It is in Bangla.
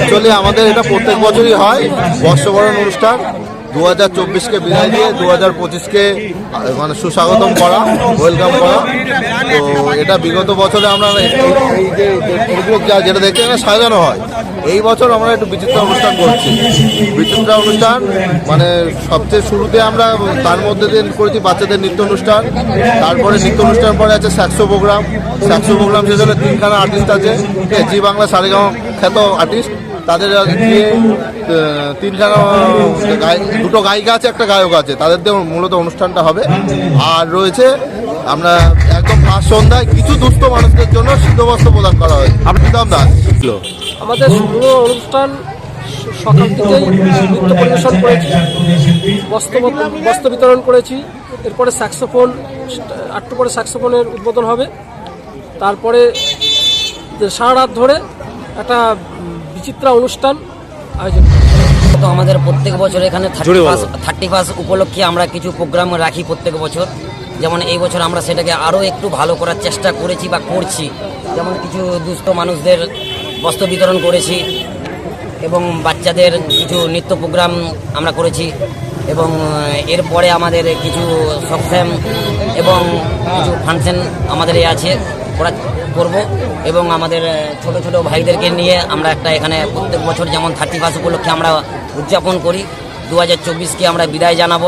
অ্যাকচুয়ালি আমাদের এটা প্রত্যেক বছরই হয়, বর্ষবরণ অনুষ্ঠান। দু হাজার চব্বিশকে বিদায় দিয়ে দু হাজার পঁচিশকে মানে সুস্বাগতম করা ওয়েলকাম করা। তো এটা বিগত বছরে আমরা এই- যে যেটা দেখতে সাজানো হয়। এই বছর আমরা একটু বিচিত্র অনুষ্ঠান করছি। বিচিত্র অনুষ্ঠান মানে সবচেয়ে শুরুতে আমরা তার মধ্যে দিয়ে করেছি বাচ্চাদের নৃত্য অনুষ্ঠান। তারপরে নৃত্য অনুষ্ঠান পরে আছে স্যাক্সো প্রোগ্রাম। স্যাক্সো প্রোগ্রাম হলে তিনখানা আর্টিস্ট আছে? জি বাংলা, সারেগাঁও খ্যাত আর্টিস্ট তাদের দিয়ে তিনখানা দুটো গায়িকা আছে, একটা গায়ক আছে। তাদের দিয়ে মূলত অনুষ্ঠানটা হবে। আর রয়েছে আমরা একদম ফার্স্ট সন্ধ্যায় কিছু দুস্থ মানুষদের জন্য শীতবস্ত্র প্রদান করা হয় প্রীতম দাস আমাদের পুরো অনুষ্ঠান সকাল থেকেই নৃত্য পরিবেশন করেছি। বস্ত্র বস্ত্র বিতরণ করেছি। এরপরে স্যাক্সোফোন আটটু পরে স্যাক্সোফোনের উদ্বোধন হবে। তারপরে সারা রাত ধরে একটা বিচিত্রা অনুষ্ঠান আয়োজন তো আমাদের প্রত্যেক বছর এখানে থার্টি ফার্স্ট থার্টি ফার্স্ট উপলক্ষে আমরা কিছু প্রোগ্রাম রাখি প্রত্যেক বছর। যেমন এই বছর আমরা সেটাকে আরও একটু ভালো করার চেষ্টা করেছি বা করছি। যেমন কিছু দুস্থ মানুষদের বস্ত্র বিতরণ করেছি এবং বাচ্চাদের কিছু নৃত্য প্রোগ্রাম আমরা করেছি এবং এরপরে আমাদের কিছু সক্ষম এবং কিছু ফাংশন আমাদের এ আছে। করা করব এবং আমাদের ছোট ছোট ভাইদেরকে নিয়ে আমরা একটা এখানে প্রত্যেক বছর যেমন থার্টি ফার্স্ট উপলক্ষে আমরা উদযাপন করি, দু হাজার চব্বিশকে আমরা বিদায় জানাব।